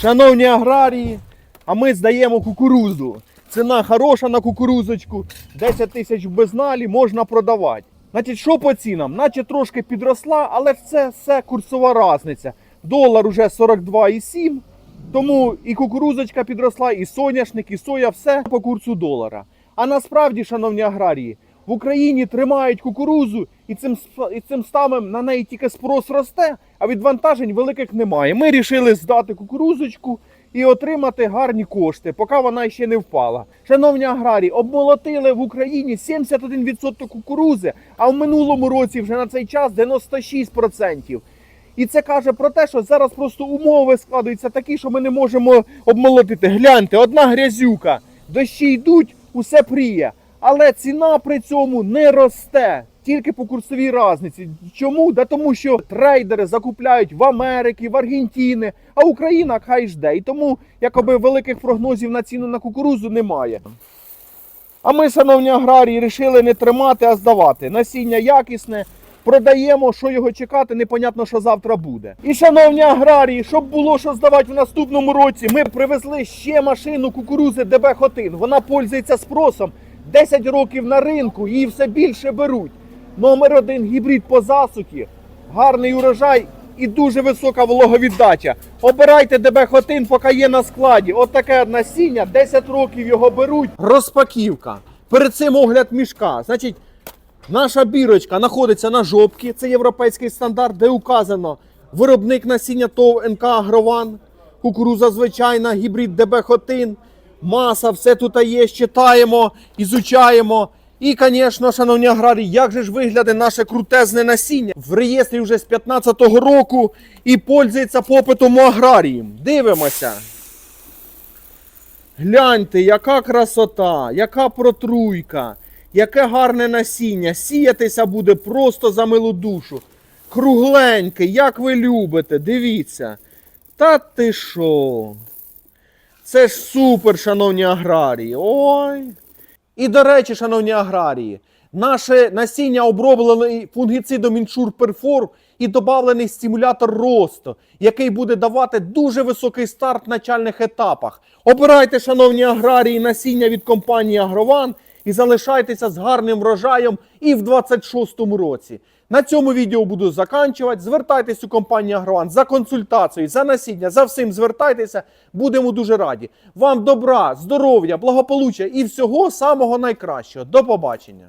Шановні аграрії, а ми здаємо кукурузу. Ціна хороша на кукурузочку, 10 тисяч в безналі можна продавати. Значить, що по цінам? Наче трошки підросла, але це все курсова різниця. Долар уже 42,7, тому і кукурузочка підросла, і соняшник, і соя, все по курсу долара. А насправді, шановні аграрії, в Україні тримають кукурузу, і цим, і цим самим на неї тільки спрос росте, а відвантажень великих немає. Ми вирішили здати кукурузочку і отримати гарні кошти, поки вона ще не впала. Шановні аграрії, обмолотили в Україні 71% кукурузи, а в минулому році вже на цей час 96%. І це каже про те, що зараз просто умови складаються такі, що ми не можемо обмолотити. Гляньте, одна грязюка, дощі йдуть, усе пріє. Але ціна при цьому не росте. Тільки по курсовій різниці. Чому? Да тому що трейдери закупляють в Америці, в Аргентині, а Україна хай жде. І тому якоби великих прогнозів на ціну на кукурузу немає. А ми, шановні аграрії, вирішили не тримати, а здавати. Насіння якісне, продаємо, що його чекати, непонятно, що завтра буде. І, шановні аграрії, щоб було що здавати в наступному році, ми привезли ще машину кукурузи ДБ Хотин. Вона пользується спросом. 10 років на ринку, її все більше беруть. Номер один гібрид по засухі, гарний урожай і дуже висока вологовіддача. Обирайте ДБ Хотин, поки є на складі. От таке насіння, 10 років його беруть. Розпаківка. Перед цим огляд мішка. Значить, Наша бірочка знаходиться на жопці, це європейський стандарт, де указано виробник насіння ТОВ НК Агрован, кукуруза звичайна, гібрид ДБ Хотин, маса, все тут є, читаємо, ізучаємо. І, звісно, шановні аграрії, як же ж виглядає наше крутезне насіння в реєстрі вже з 15-го року і пользується попитом у аграріїв. Дивимося. Гляньте, яка красота, яка протруйка, яке гарне насіння. Сіятися буде просто за милу душу. Кругленьке, як ви любите, дивіться. Та ти що? Це ж супер, шановні аграрії. Ой. І до речі, шановні аграрії, наше насіння оброблено фунгіцидом іншур перфор і додавлений стимулятор росту, який буде давати дуже високий старт в начальних етапах. Обирайте, шановні аграрії, насіння від компанії Агрован і залишайтеся з гарним врожаєм і в 26-му році. На цьому відео буду заканчувати. Звертайтесь у компанію Агрован за консультацією, за насіння, за всім звертайтеся. Будемо дуже раді. Вам добра, здоров'я, благополуччя і всього самого найкращого. До побачення.